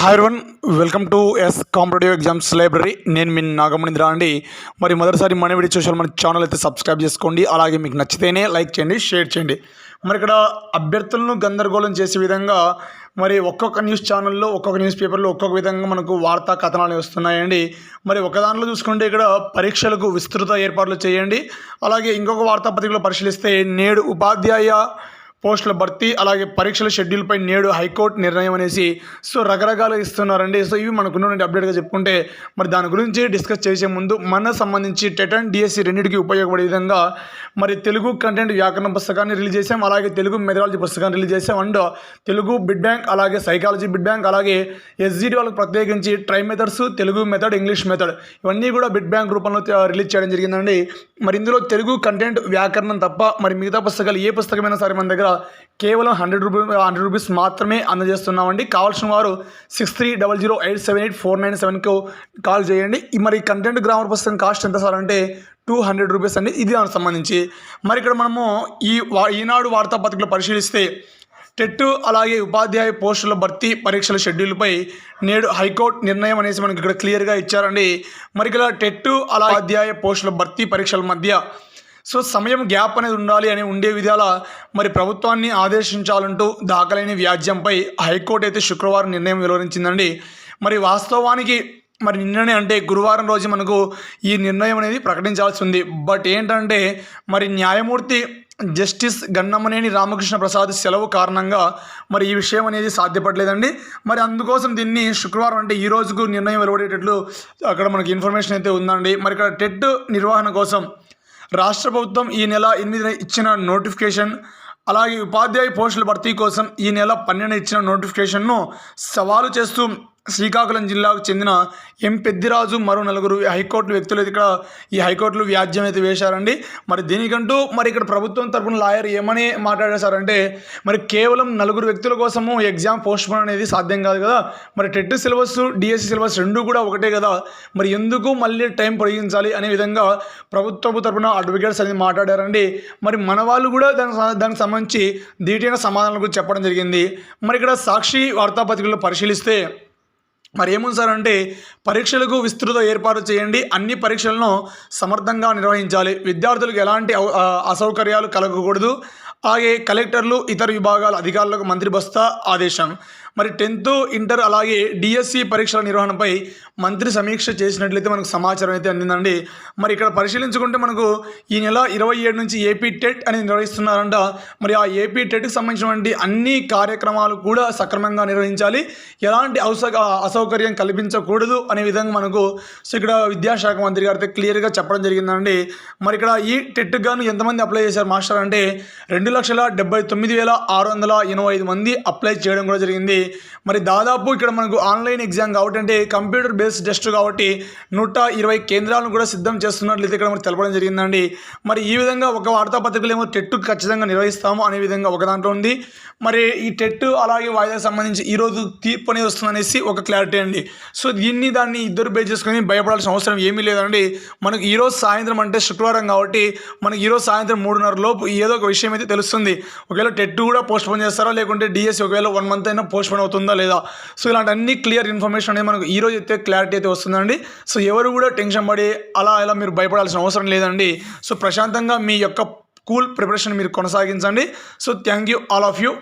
Hi one welcome to S competitive exams library నేను మీ నాగమణింద్ర అండి. మరి మొదటిసారి మన వీడియో చూసారు మన ఛానల్ అయితే సబ్స్క్రైబ్ చేసుకోండి. అలాగే మీకు నచ్చితేనే లైక్ చేయండి షేర్ చేయండి. మరి ఇక్కడ అభ్యర్థులను గందరగోళం చేసే విధంగా మరి ఒక్కొక్క న్యూస్ ఛానల్లో ఒక్కొక్క న్యూస్ పేపర్లో ఒక్కొక్క విధంగా మనకు వార్తా కథనాలు వస్తున్నాయండి. మరి ఒక దాంట్లో చూసుకుంటే ఇక్కడ పరీక్షలకు విస్తృత ఏర్పాట్లు చేయండి. అలాగే ఇంకొక వార్తాపత్రికలో పరిశీలిస్తే నేడు ఉపాధ్యాయ పోస్టుల భర్తీ అలాగే పరీక్షల షెడ్యూల్పై నేడు హైకోర్టు నిర్ణయం అనేసి సో రకరకాలు ఇస్తున్నారండి. సో ఇవి మనకు ఉన్నటువంటి అప్డేట్గా చెప్పుకుంటే మరి దాని గురించి డిస్కస్ చేసే ముందు మన సంబంధించి టెట్ అండ్ డిఎస్సి రెండింటికి ఉపయోగపడే విధంగా మరి తెలుగు కంటెంట్ వ్యాకరణ పుస్తకాన్ని రిలీజ్ చేసాం అలాగే తెలుగు మెథడాలజీ పుస్తకాన్ని రిలీజ్ చేసాం అండ్ తెలుగు బిడ్ బ్యాంక్ అలాగే సైకాలజీ బిడ్ బ్యాంక్ అలాగే ఎస్జిటి వాళ్ళకి ప్రత్యేకించి try methods Telugu method English method ఇవన్నీ కూడా బిడ్ బ్యాంక్ రూపంలో రిలీజ్ చేయడం జరిగిందండి. మరి ఇందులో తెలుగు కంటెంట్ వ్యాకరణం తప్ప మరి మిగతా పుస్తకాలు ఏ పుస్తకమైనా సరే మన దగ్గర కేవలం హండ్రెడ్ రూపీ హండ్రెడ్ రూపీస్ మాత్రమే అందజేస్తున్నామండి. కావాల్సిన వారు six three double zero eight seven eight four nine సెవెన్కు call చేయండి. మరి కంటెంట్ గ్రామర్ పుస్తకం కాస్ట్ ఎంత సార్ అంటే టూ హండ్రెడ్ రూపీస్ అండి. ఇది దానికి సంబంధించి. మరి ఇక్కడ మనము ఈ వా- ఈనాడు వార్తాపత్రికలు పరిశీలిస్తే టెట్ అలాగే ఉపాధ్యాయ పోస్టుల భర్తీ పరీక్షల షెడ్యూల్పై నేడు హైకోర్టు నిర్ణయం అనేసి మనకి ఇక్కడ క్లియర్గా ఇచ్చారండి. మరి ఇక్కడ టెట్ అలా ఉపాధ్యాయ పోస్టుల భర్తీ పరీక్షల మధ్య సో సమయం గ్యాప్ అనేది ఉండాలి అని ఉండే విధాల మరి ప్రభుత్వాన్ని ఆదేశించాలంటూ దాఖలైన వ్యాజ్యంపై హైకోర్టు అయితే శుక్రవారం నిర్ణయం వెలువరించిందండి. మరి వాస్తవానికి మరి నిన్ననే అంటే గురువారం రోజు మనకు ఈ నిర్ణయం అనేది ప్రకటించాల్సి ఉంది. బట్ ఏంటంటే మరి న్యాయమూర్తి జస్టిస్ గన్నమనేని రామకృష్ణ ప్రసాద్ సెలవు కారణంగా మరి ఈ విషయం అనేది సాధ్యపడలేదండి. మరి అందుకోసం దీన్ని శుక్రవారం అంటే ఈ రోజుకు నిర్ణయం వెలువడేటట్లు అక్కడ మనకి ఇన్ఫర్మేషన్ అయితే ఉందండి. మరి ఇక్కడ టెట్ నిర్వహణ కోసం రాష్ట్ర ప్రభుత్వం ఈ నెల ఎనిమిదిన ఇచ్చిన నోటిఫికేషన్ అలాగే ఉపాధ్యాయ పోస్టుల భర్తీ కోసం ఈ నెల పన్నెండు ఇచ్చిన నోటిఫికేషన్ను సవాలు చేస్తూ శ్రీకాకుళం జిల్లాకు చెందిన ఎం. పెద్దిరాజు మరో నలుగురు హైకోర్టు వ్యక్తులు ఇక్కడ ఈ హైకోర్టులో వ్యాజ్యం అయితే వేశారండి. మరి దీనికంటూ మరి ఇక్కడ ప్రభుత్వం తరపున లాయర్ ఏమని మాట్లాడేశారంటే మరి కేవలం నలుగురు వ్యక్తుల కోసము ఎగ్జామ్ పోస్ట్పోన్ అనేది సాధ్యం కాదు కదా. మరి టెట్ సిలబస్ డిఎస్సి సిలబస్ రెండు కూడా ఒకటే కదా. మరి ఎందుకు మళ్ళీ టైం పొడిగించాలి అనే విధంగా ప్రభుత్వపు తరపున అడ్వకేట్స్ అనేది మాట్లాడారండి. మరి మన వాళ్ళు కూడా దానికి దానికి సంబంధించి ధీటైన సమాధానాలు చెప్పడం జరిగింది. మరి ఇక్కడ సాక్షి వార్తాపత్రికలో పరిశీలిస్తే మరి ఏముంది సార్ అంటే పరీక్షలకు విస్తృత ఏర్పాటు చేయండి. అన్ని పరీక్షలను సమర్థంగా నిర్వహించాలి. విద్యార్థులకు ఎలాంటి అసౌకర్యాలు కలగకూడదు. అలాగే కలెక్టర్లు ఇతర విభాగాల అధికారులకు మంత్రి బస్తా ఆదేశం. మరి టెన్త్ ఇంటర్ అలాగే డిఎస్సి పరీక్షల నిర్వహణపై మంత్రి సమీక్ష చేసినట్లయితే మనకు సమాచారం అయితే అందిందండి. మరి ఇక్కడ పరిశీలించుకుంటే మనకు ఈ నెల ఇరవై ఏడు నుంచి ఏపీ టెట్ అని నిర్వహిస్తున్నారంట. మరి ఆ ఏపీ టెట్కి సంబంధించినటువంటి అన్ని కార్యక్రమాలు కూడా సక్రమంగా నిర్వహించాలి. ఎలాంటి అవస అసౌకర్యం కల్పించకూడదు అనే విధంగా మనకు సో ఇక్కడ విద్యాశాఖ మంత్రి గారితో క్లియర్గా చెప్పడం జరిగిందండి. మరి ఇక్కడ ఈ టెట్కి గాను ఎంతమంది అప్లై చేశారు మాస్టర్? అంటే రెండు లక్షల డెబ్బై తొమ్మిది వేల ఆరు వందల ఎనభై ఐదు మంది అప్లై చేయడం కూడా జరిగింది. మరి దాదాపు ఇక్కడ మనకు ఆన్లైన్ ఎగ్జామ్ కాబట్టి అంటే కంప్యూటర్ బేస్డ్ టెస్ట్ కాబట్టి నూట ఇరవై కేంద్రాలను కూడా సిద్ధం చేస్తున్నట్లయితే ఇక్కడ మనకు తెలపడం జరిగిందండి. మరి ఈ విధంగా ఒక వార్తాపత్రికలు ఏమో టెట్ ఖచ్చితంగా నిర్వహిస్తాము అనే విధంగా ఒక దాంట్లో ఉంది. మరి ఈ టెట్ అలాగే వాయిదాకు సంబంధించి ఈరోజు తీర్పు అనేది వస్తుందనేసి ఒక క్లారిటీ అండి. సో దీన్ని దాన్ని ఇద్దరు బేస్ చేసుకుని భయపడాల్సిన అవసరం ఏమీ లేదండి. మనకు ఈరోజు సాయంత్రం అంటే శుక్రవారం కాబట్టి మనకి ఈరోజు సాయంత్రం మూడున్నర లోపు ఏదో ఒక విషయం అయితే తెలుస్తుంది. ఒకవేళ టెట్ కూడా పోస్ట్ పోన్ చేస్తారా? లేకుంటే డిఎస్సి ఒకవేళ వన్ మంత్ అయినా పోస్ట్ పోన్ అవుతుందా లేదా? సో ఇలాంటి అన్ని క్లియర్ ఇన్ఫర్మేషన్ అనేది మనకు ఈ రోజు అయితే క్లారిటీ అయితే వస్తుందండి. సో ఎవరు కూడా టెన్షన్ పడి అలా ఇలా మీరు భయపడాల్సిన అవసరం లేదండి. సో ప్రశాంతంగా మీ యొక్క కూల్ ప్రిపరేషన్ మీరు కొనసాగించండి. So thank you all of you.